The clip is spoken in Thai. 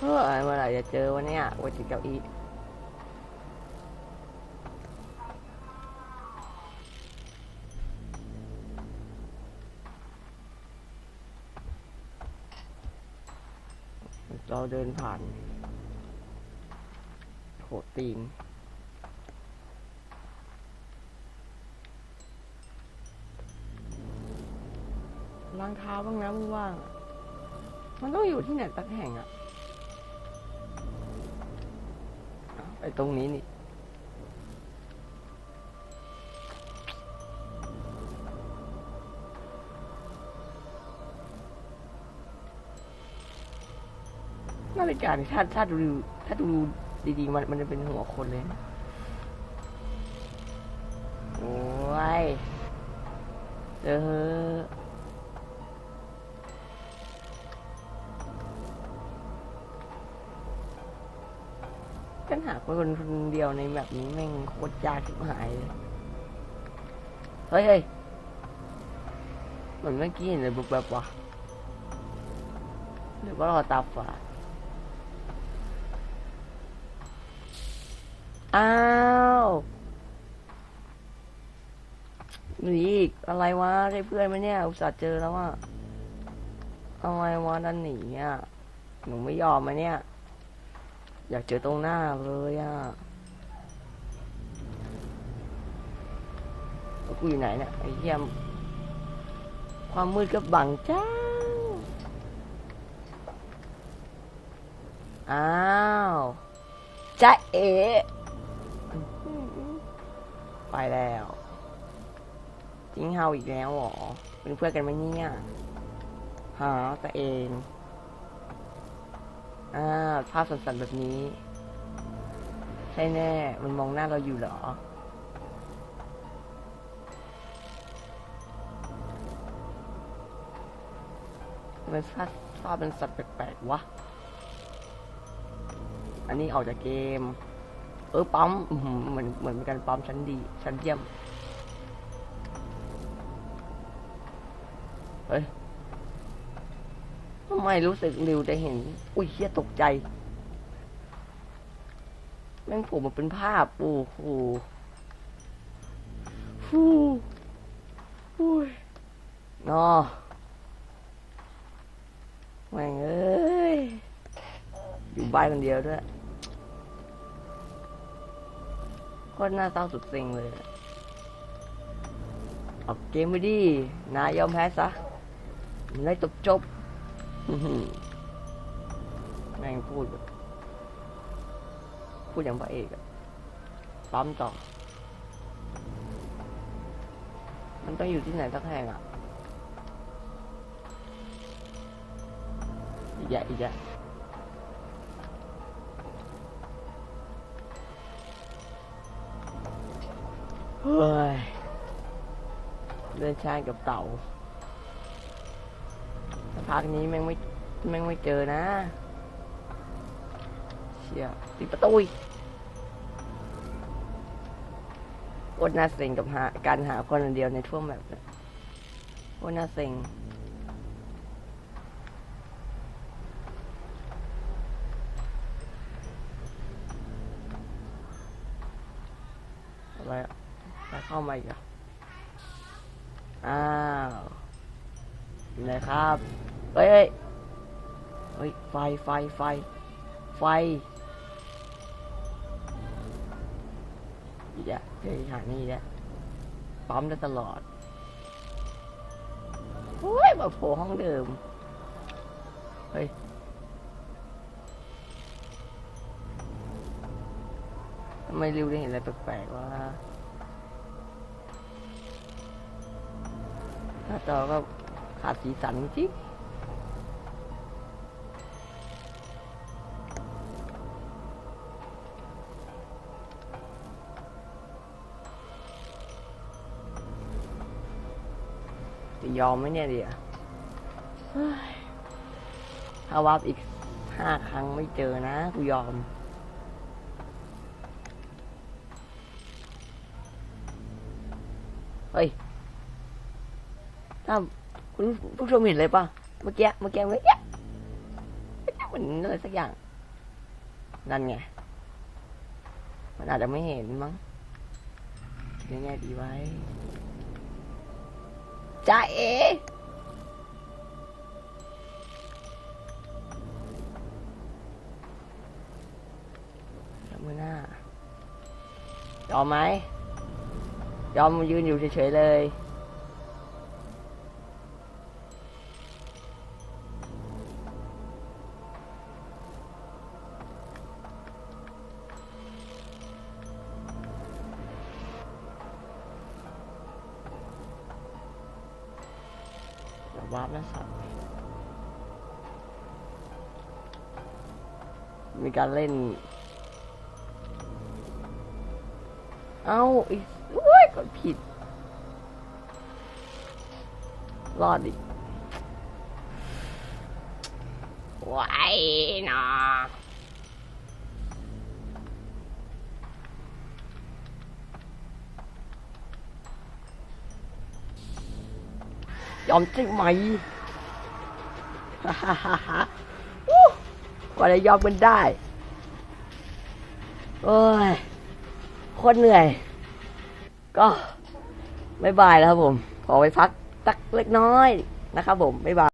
เฮ้ยเมื่อไหร่จะเจอวะเนี่ยวันจิเก้าอี้เราเดินผ่านโหตีนล้างเท้าบ้างนะมึงว่างมันต้องอยู่ที่ไหนสักแห่งอะ ไปตรงนี้นี่ นาฬิกานี่ถ้าถ้าดูถ้าดูดีๆมันมันจะเป็นหัวคนเลยนะโอ้ยเจอ กันหาคนคนเดียวในแบบนี้แม่งโคตรยากชิบหายเลยเฮ้ยเฮ้ยเหมือนเมื่อกี้เห็นเลยบุบแบบวะหรือว่าเราตาฝาดอ้าวมีอีกอะไรวะใช่เพื่อนไหมเนี่ย อุตส่าห์เจอแล้วว่าอะไรวะดันหนีอะหนูไม่ยอมมาเนี่ย อยากเจอตรงหน้าเลยอะแล้วกูอยู่ไหนเนี่ยไอ้เหี้ยมความมืดก็บังจ้าอ้าวจ้าเอ๋ไปแล้วทิ้งเฮาอีกแล้วเหรอเป็นเพื่อนกันไหมเนี่ยหาตัวเอง อ่า ภาพสันๆแบบนี้ ใช่แน่ มันมองหน้าเราอยู่เหรอ มันภาพภาพเป็นสัตว์แปลกๆ วะ อันนี้ออกจากเกม เออ ปั๊มอื้อหือเหมือนเหมือนเป็นการปั๊มชั้นดี ชั้นเยี่ยม เฮ้ย ทำไมรู้สึกริวจะเห็น อุ้ยเฮียตกใจ แม่งผมมันเป็นภาพ โอ้โหฟูอุ้ยนอแม่งเอ้ย อยู่บ้านคนเดียวด้วยโคตรน่าเศร้าสุดเซ็งเลยออกเกมไม่ดีนายยอมแพ้ซะ มันได้จบจบ แม่งพูดแบบพูดอย่างพระเอกอะปั๊มต่อ มันต้องอยู่ที่ไหนสักแห่งอะอีกแยะอีกแยะเฮ้ยเดินชายกับเต่า สักพักนี้แม่งไม่แม่งไม่เจอนะ เชี่ยปิดประตูอีกโคตรน่าเซ็งกับหาการหาคนคนเดียวในท่วแบบโคตรน่าเซ็งอะไรอะไปเข้ามาอีกอะอ้าวอยู่ไหนครับ เฮ้ยเฮ้ยไฟไฟไฟไฟอีกแล้วเจอหานี่แล้วปั๊มได้ตลอดโอ้ยมาโผล่ห้องเดิม เฮ้ยทำไมริวได้เห็นอะไรแปลกๆวะหน้าจอก็ขาดสีสันจริง จะยอมไหมเนี่ยเดียเฮ้ยถ้าวับอีกห้าครั้งไม่เจอนะกูยอม เฮ้ยถ้าคุณผู้ชมเห็นเลยป่ะ เมื่อกี้ เมื่อกี้เมื่อกี้เมื่อกี้เหมือนอะไรสักอย่าง นั่นไง มันอาจจะไม่เห็นมั้งคิดในแง่ดีไว้ จ้าเอแล้วมือหน้ายอมไหม ยอมยืนอยู่เฉยๆเลย วาร์ปแล้วสัตว์มีการเล่น เอ้าอีกโอ้ยกดผิด รอดดิไหวนะ อมใช่ไหมฮ่าฮ่าฮ่าฮ่าอู้กว่าจะยอมกันได้ โอ้ยโคตรเหนื่อย ก็บายบายแล้วครับผม ขอไปพักสักเล็กน้อยนะครับผมบายบาย